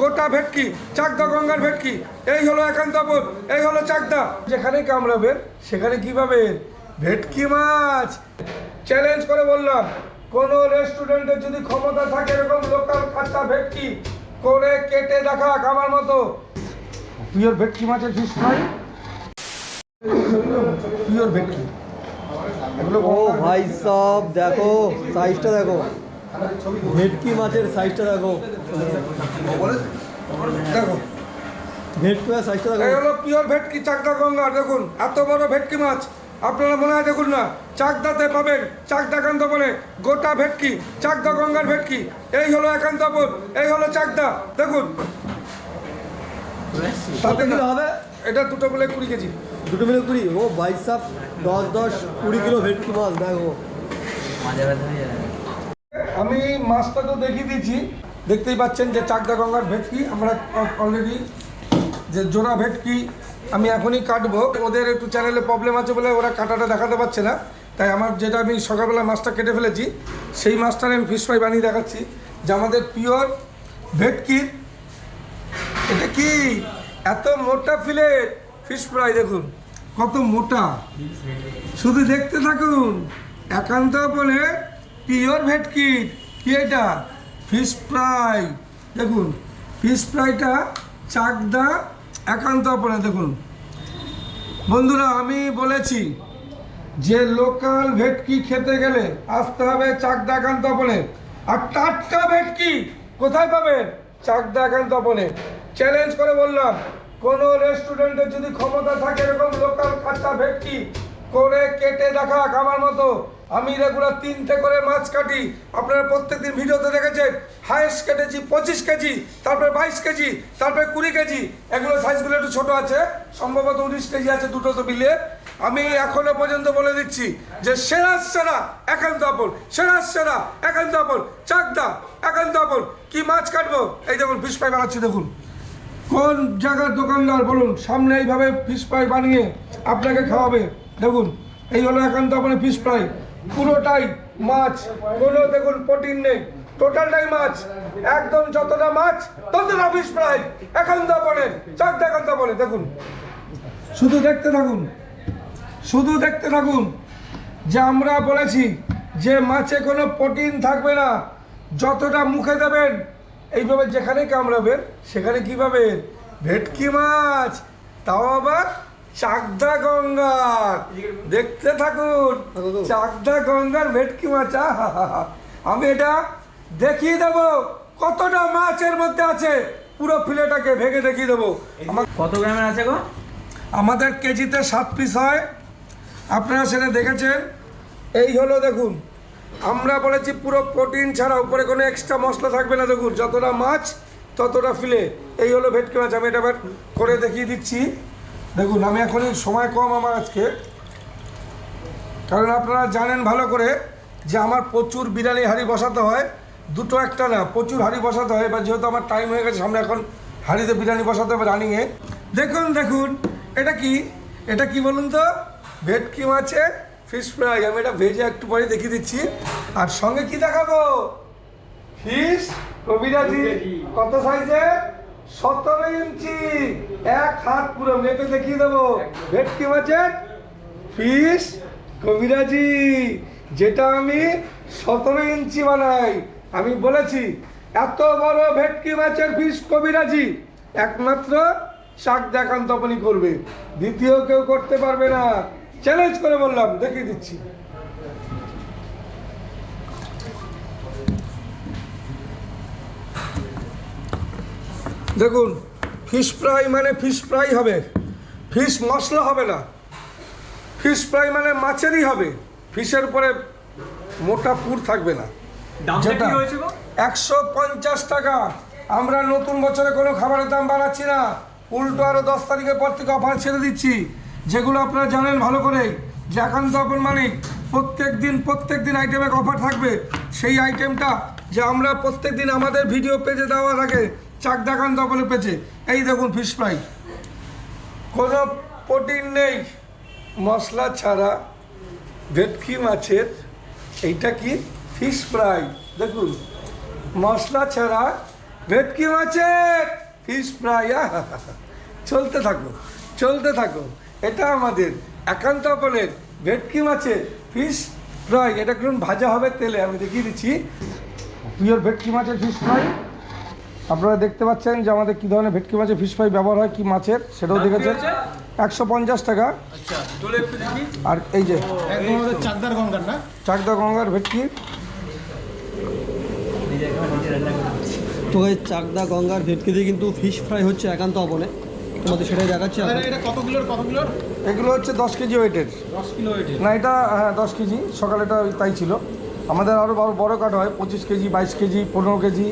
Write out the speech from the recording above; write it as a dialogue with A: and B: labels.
A: গোটা ভেটকি চাকদা গঙ্গার ভেটকি এই হলো একান্তপুর এই হলো চাকদা। যেখানে কামড়াবেন সেখানে কি পাবেন ভেটকি মাছ। চ্যালেঞ্জ করে বললাম কোন রেস্টুরেন্টের যদি ক্ষমতা থাকে এরকম লোকাল খাট্টা ভেটকি করে কেটে দেখা আমার মতো। পিওর ভেটকি মাছের ফিশ ফ্রাই পিওর ভেটকি।
B: ও ভাই সব দেখো সাইজটা দেখো। ভেটকি মাছের সাইজটা দেখো।
A: দেখো।
B: ভেটকি মাছের সাইজটা
A: এই
B: দেখো।
A: হলো পিওর ভেটকি চাকদা গঙ্গার দেখুন। এত বড় ভেটকি মাছ। আপনারা মনে হয় দেখুন না চাকদাতে পাবেন চাকদা একান্ত বলে গোটা ভেটকি চাকদা গঙ্গার ভেটকি। এই হলো একান্তপুর এই হলো চাকদা দেখুন। তাতে
B: হবে?
A: এটা দুটো বলে কুড়ি কেজি।
B: দুটো মিলে কুড়ি? ও ভাই সাপ দশ দশ কুড়ি কিলো ভেটকি মাছ দেখো।
A: আমি মাছটা তো দেখিয়ে দিয়েছি। দেখতেই পাচ্ছেন যে চাকদা গঙ্গার ভেটকি, আমরা অলরেডি যে জোড়া ভেটকি আমি এখনই কাটবো। ওদের একটু চ্যানেলে প্রবলেম আছে বলে ওরা কাটাটা দেখাতে পারছে না। তাই আমার যেটা আমি সকালবেলা মাছটা কেটে ফেলেছি, সেই মাছটার আমি ফিশ ফ্রাই বানিয়ে দেখাচ্ছি যে আমাদের পিওর ভেটকির এটা কি? এত মোটা ফিলেট ফিশ ফ্রাই দেখুন, কত মোটা। শুধু দেখতে থাকুন, একান্ত বলে পিওর ভেটকি, কি এটা? ফিশ ফ্রাই দেখুন ফিশ ফ্রাইটা চাকদা একান্ত আপনে দেখুন, বন্ধুরা, আমি বলেছি, যে লোকাল ভেটকি খেতে গেলে আসতে হবে চাকদা একান্ত আপনে আর টাটকা ভেটকি কোথায় পাবেন? চাকদা একান্ত আপনে চ্যালেঞ্জ করে বললাম, কোন রেস্টুরেন্টের যদি ক্ষমতা থাকে এরকম লোকাল খাট্টা ভেটকি, করে কেটে দেখা আমার মতো। আমি রেগুলার তিনটে করে মাছ কাটি। আপনারা প্রত্যেকদিন ভিডিওতে দেখেছেন হায়েস্ট কেটেছি পঁচিশ কেজি, তারপরে বাইশ কেজি, তারপরে কুড়ি কেজি। এগুলো সাইজগুলো একটু ছোট আছে, সম্ভবত উনিশ কেজি আছে দুটো তো মিলিয়ে। আমি এখনও পর্যন্ত বলে দিচ্ছি যে সেরা সেরা, একান্ত আপন, সেরা সেরা, একান্ত আপন, চাকদা, একান্ত আপন। কি মাছ কাটবো? এই দেখুন ফিশ ফ্রাই বানাচ্ছি, দেখুন। কোন জায়গার দোকানদার, বলুন, সামনে এইভাবে ফিশ ফ্রাই বানিয়ে আপনাকে খাওয়াবে? দেখুন, এই হলো একান্ত আপনার ফিশ ফ্রাই পুরোটাই মাছ। কোনো দেখুন প্রোটিন নেই। টোটালটাই মাছ। একদম যতটা মাছ, ততটা ফিশ ফ্রাই একান্ত বলেন চারটা একান্ত বলে, দেখুন। শুধু দেখতে থাকুন। শুধু দেখতে থাকুন। যে আমরা বলেছি যে মাছে কোনো প্রোটিন থাকবে না। যতটা মুখে দেবেন, এইভাবে যেখানে কামড়াবেন, সেখানে কি পাবেন ভেটকি মাছ। তাও আবার চাকদা গঙ্গার দেখতে থাকুন চাকদা গঙ্গার ভেটকি মাছ। আমি এটা দেখিয়ে দেবো কতটা মাছের মধ্যে আছে পুরো ফিলেটাকে ভেঙে দেখিয়ে দেবো। আমার
C: কত গ্রামের আছে গো?
A: আমাদের কেজিতে সাত পিস হয়। আপনারা সেটা দেখেছেন? এই হলো দেখুন আমরা বলেছি পুরো প্রোটিন ছাড়া উপরে কোনো এক্সট্রা মশলা থাকবে না দেখুন যতটা মাছ ততটা ফিলে। এই হলো ভেটকি মাছ আমি এটা করে দেখিয়ে দিচ্ছি। দেখুন, আমি এখনই সময় কম আমার আজকে। কারণ আপনারা জানেন ভালো করে যে আমার প্রচুর বিরিয়ানি হাঁড়ি বসাতে হয়। দুটো একটা না, প্রচুর হাঁড়ি বসাতে হয়, এবার যেহেতু আমার টাইম হয়ে গেছে সামনে এখন হাঁড়িতে বিরিয়ানি বসাতে হবে রানিংয়ে দেখুন দেখুন, এটা কি? এটা কি বলুন তো? ভেটকি মাছে ফিশ ফ্রাই আমি এটা ভেজে একটু পরে দেখিয়ে দিচ্ছি। আর সঙ্গে কি দেখাবো? ফিশ কবিরাজি কত সাইজে সতেরো ইঞ্চি এক হাত পুরো মেপে দেখিয়ে দেবো। ভেটকি মাছের ফিশ কবিরাজি যেটা আমি সতেরো ইঞ্চি বানাই। আমি বলেছি এত বড় ভেটকি মাছের ফিশ কবিরাজি। একমাত্র শাক দেখান তপনই করবে। দ্বিতীয় কেউ করতে পারবে না। চ্যালেঞ্জ করে বললাম দেখিয়ে দিচ্ছি। দেখুন ফিশ ফ্রাই মানে ফিশ ফ্রাই হবে। ফিশ মশলা হবে না। ফিশ ফ্রাই মানে মাছেরই হবে। ফিশের উপরে মোটা পুর থাকবে না। যেটা একশো পঞ্চাশ টাকা। আমরা নতুন বছরে কোনো খাবারের দাম বাড়াচ্ছি না। উল্টো আরও দশ তারিখের পর থেকে অফার ছেড়ে দিচ্ছি। যেগুলো আপনারা জানেন ভালো করে। যে একান্ত আপন মালিক প্রত্যেক দিন প্রত্যেক দিন আইটেমের অফার থাকবে। সেই আইটেমটা যে আমরা প্রত্যেক দিন আমাদের ভিডিও পেজে দেওয়া থাকে চাক দেখান্ত আপনের পেজে এই দেখুন ফিশ ফ্রাই কোনো প্রোটিন নেই। মশলা ছাড়া ভেটকি মাছের এইটা কি ফিশ ফ্রাই দেখুন, মশলা ছাড়া ভেটকি মাছের ফিশ ফ্রাই চলতে থাকো চলতে থাকো। এটা আমাদের একান্ত আপনের ভেটকি মাছের ফিশ ফ্রাই এটা কোন ভাজা হবে তেলে, আমি দেখিয়ে দিচ্ছি। পিওর ভেটকি মাছের ফিশ ফ্রাই আপনারা দেখতে পাচ্ছেন যে আমাদের কী ধরনের ভেটকি মাছের ফিশ ফ্রাই ব্যবহার হয় কি মাছের সেটাও দেখেছেন। একশো পঞ্চাশ টাকা।
C: আচ্ছা
A: আর এই যে
C: আমাদের চাকদার গঙ্গার না?
A: চাকদা গঙ্গার ভেটকি।
B: তো এই চাকদা গঙ্গার ভেটকি দিয়ে কিন্তু ফিশ ফ্রাই হচ্ছে একান্ত অপনে। তোমাদের সেটাই দেখাচ্ছি
A: এগুলো হচ্ছে দশ কেজি ওয়েটের না এটা হ্যাঁ দশ কেজি। সকালেটা তাই ছিল। আমাদের আরও বড় বড় কাঠ হয় পঁচিশ কেজি বাইশ কেজি পনেরো কেজি।